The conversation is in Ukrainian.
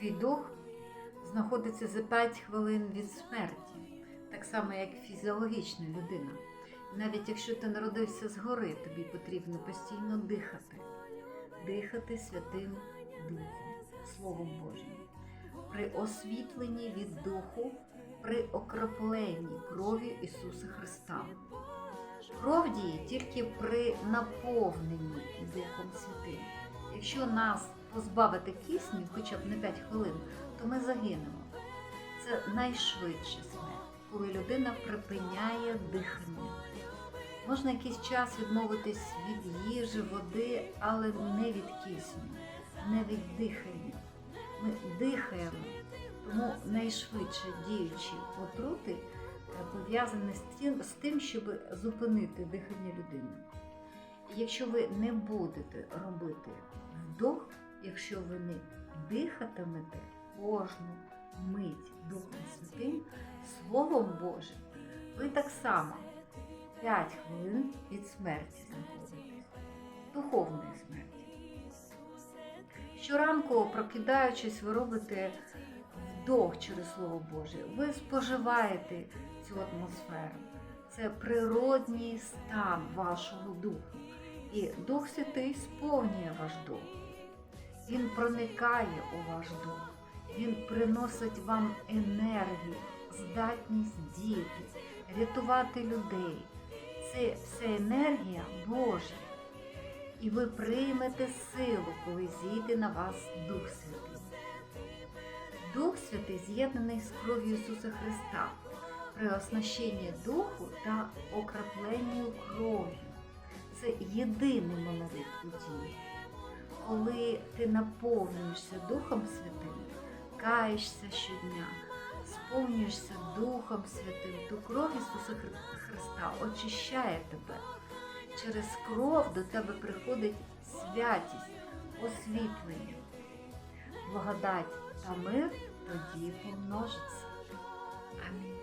Твій дух знаходиться за 5 хвилин від смерті, так само, як фізіологічна людина. Навіть якщо ти народився згори, тобі потрібно постійно дихати, дихати Святим Духом, Словом Божим. При освітленні від Духу, при окропленні кров'ю Ісуса Христа. Кров діє тільки при наповненні Духом Святим. Якщо нас позбавити кисню хоча б на 5 хвилин, то ми загинемо. Це найшвидша смерть, коли людина припиняє дихання. Можна якийсь час відмовитись від їжі, води, але не від кисню, не від дихання. Ми дихаємо, тому найшвидше діючі отрути пов'язані з тим, щоб зупинити дихання людини. Якщо ви не будете робити вдох, якщо ви не дихатимете кожну мить Духом Святим, Словом Божим, ви так само 5 хвилин від смерті знаходитесь, духовної смерті. Щоранку, прокидаючись, ви робите вдох через Слово Боже. Ви споживаєте цю атмосферу. Це природній стан вашого духу. І Дух Святий сповнює ваш дух. Він проникає у ваш дух. Він приносить вам енергію, здатність діяти, рятувати людей. Це все енергія Божа. І ви приймете силу, коли зійде на вас Дух Святий. Дух Святий з'єднаний з кров'ю Ісуса Христа при оснащенні духу та окропленню кров'ю. Це єдиний монолит у дії. Коли ти наповнюєшся Духом Святим, каєшся щодня, сповнюєшся Духом Святим, то кров Ісуса Христа очищає тебе. Через кров до тебе приходить святість, освітлення. Благодать та мир тоді помножиться. Амінь.